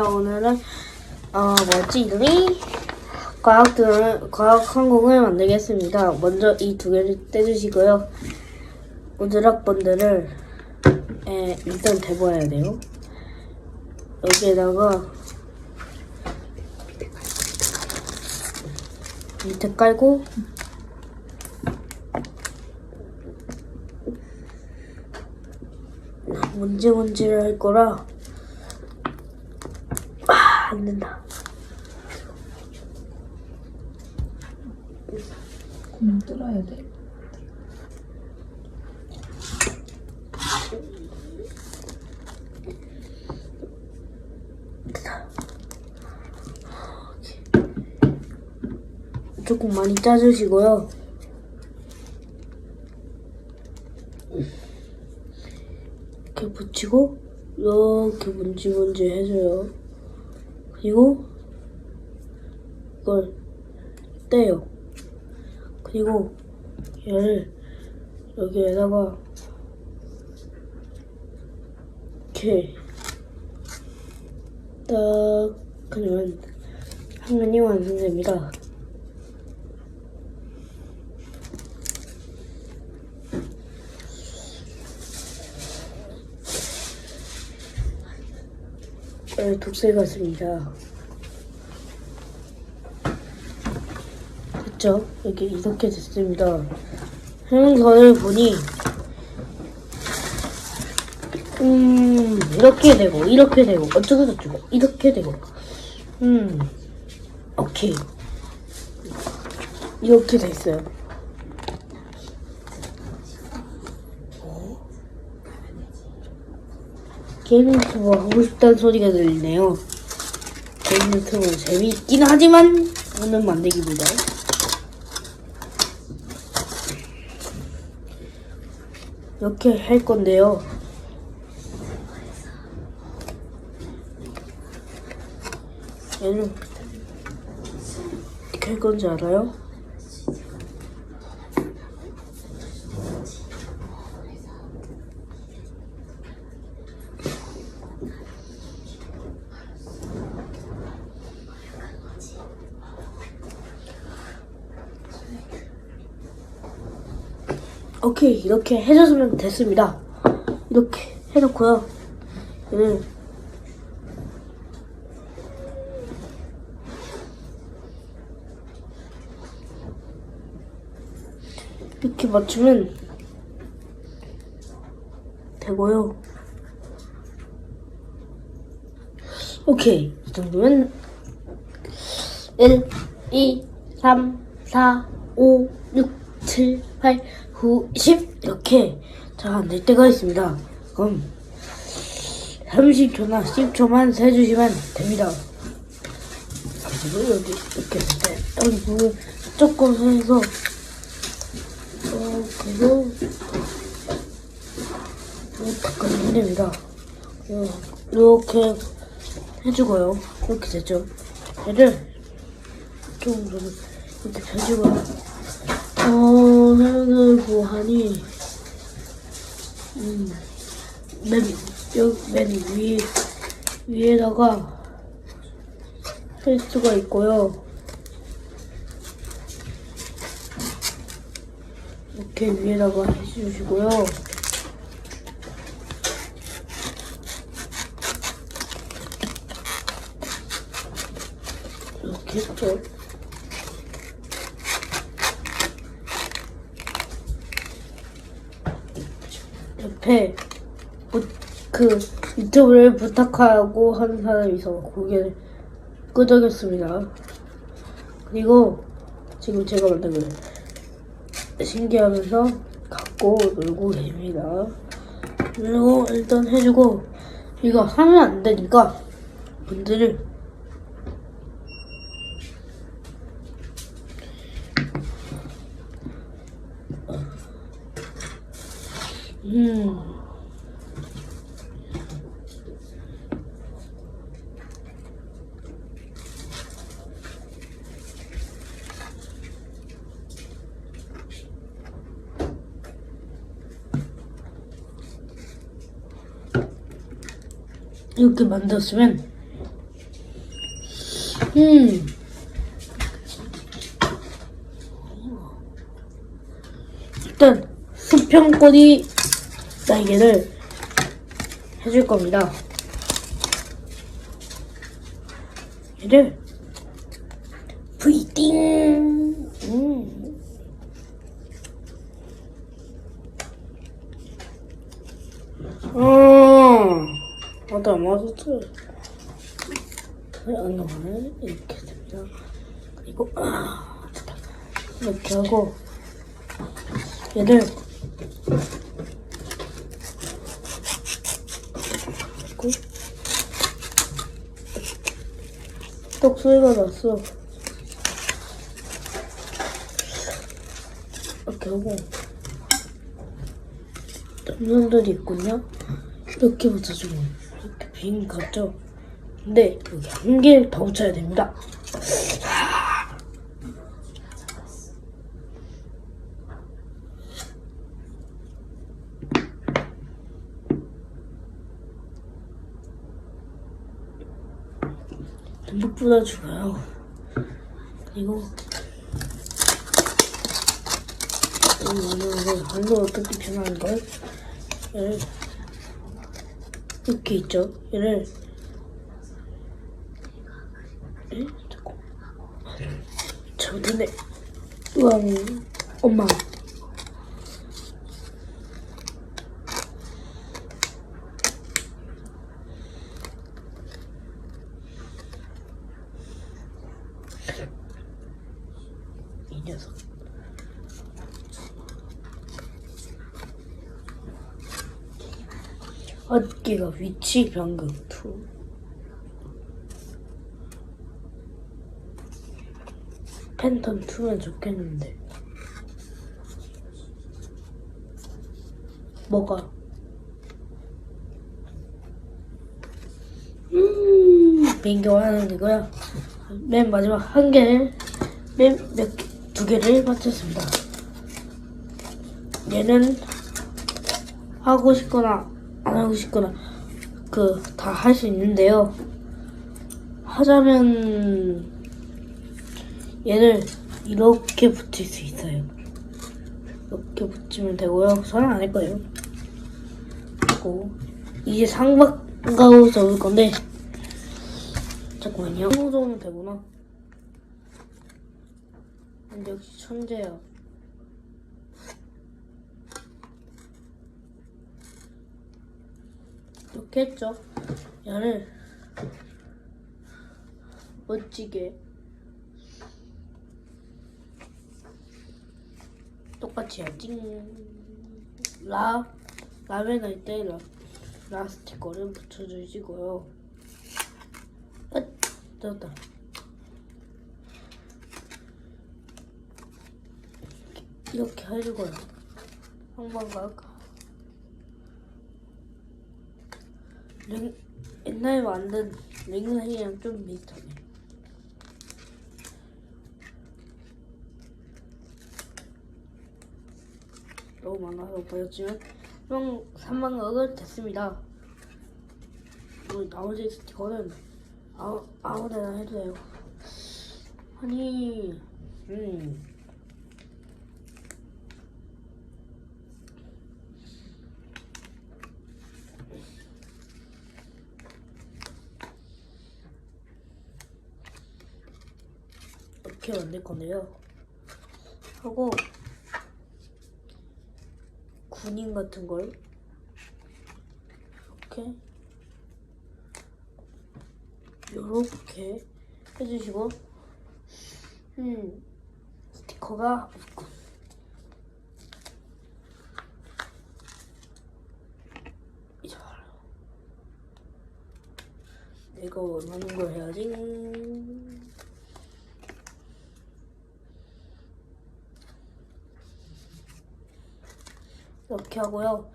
반갑습니다. 오늘은 어 뭐지 이름이 과학들을 과학 항공을 만들겠습니다. 먼저 이 두 개를 떼주시고요. 우드락 번들을 에, 일단 대보아야 돼요. 여기에다가 밑에 깔고 문제 문제를 할 거라 된다. 구멍 뚫어야 돼. 조금 많이 짜주시고요. 이렇게 붙이고 이렇게 문지 문지 해줘요. 그리고 이걸 떼요. 그리고 얘를 여기에다가 이렇게 딱 그러면 화면이 완성됩니다. 네, 독세 같습니다. 됐죠? 이렇게 이렇게 됐습니다. 행선을 보니 음 이렇게 되고 이렇게 되고 어쩌고 저쩌고 이렇게 되고 음 오케이 이렇게 됐어요. 게임 유튜버 하고 싶다는 소리가 들리네요. 게임 유튜버 재미있긴 하지만 저는 만들기보다 이렇게 할 건데요. 얘는 어떻게 할 건지 알아요? 오케이 이렇게 해줬으면 됐습니다. 이렇게 해놓고요. 얘는 이렇게 맞추면 되고요. 오케이 이 정도면 1, 2, 3, 4, 5, 6, 7, 8, 9, 10 이렇게 잘될 때가 있습니다. 그럼 30초나 10초만 세주시면 됩니다. 그리고 여기 이렇게 했을 때 여기 부분 조금 해서 어, 그리고 해야 됩니다. 어, 이렇게 해주고요. 이렇게 됐죠. 얘를 좀 저는 이렇게 펴주고요. 어, 하늘 보하니, 음, 맨, 여기, 맨 위에, 위에다가 할 수가 있고요. 이렇게 위에다가 해주시고요. 이렇게 했 부, 그 유튜브를 부탁하고 하는 사람이 있어 고개를 끄덕였습니다. 그리고 지금 제가 만든 걸 신기하면서 갖고 놀고 계십니다. 그리고 일단 해주고 이거 하면 안 되니까 분들을 음. 이렇게 만들었으면 음. 일단 수평꼬리 날개를 해줄 겁니다. 얘를 브이띵. 음. 어, 맞다, 맞았어. 안 나가네. 이렇게 됩니다. 그리고, 아. 이렇게 하고, 얘를, 그리고, 떡 소리가 났어. 이렇게 하고, 점선들이 있군요. 이렇게 붙여주고, 이렇게 빈 갔죠? 근데 여기 한 개를 더 붙여야 됩니다. 뿌려주고요. 그리고 이거는 반도 어떻게 변하는 걸? 얘를 이렇게 있죠. 얘를 에? 잠깐. 잘못했네. 우와, 엄마. 어깨가 위치 변경 2. 팬텀 2면 좋겠는데. 뭐가? 음, bingo하는 이고요. 맨 마지막 한 개를, 맨몇 개, 두 개를 맞췄습니다. 얘는 하고 싶거나 안 하고 싶거나 그 다 할 수 있는데요. 하자면 얘를 이렇게 붙일 수 있어요. 이렇게 붙이면 되고요. 저는 안할 거예요. 그리고 이제 상박가로 적을 건데 잠깐만요. 이 정도면 되구나. 근데 역시 천재야. 이렇게 했죠. 얘를 멋지게 똑같이 해야지. 라 라면 할 때 라, 라 스티커를 붙여주시고요. 끝. 됐다. 이렇게 해주고요. 한번각 링, 옛날에 만든 링라이랑 좀 비슷하네. 너무 많아서 보였지만 총 3만각을 됐습니다. 그리고 나머지 스티커는 아무, 아무데나 해도 돼요. 아니, 음. 이렇게 만들 건데요. 하고 군인 같은 걸 이렇게 요렇게 해주시고 음 스티커가 봐라. 내가 원하는 걸 해야지 이렇게 하고요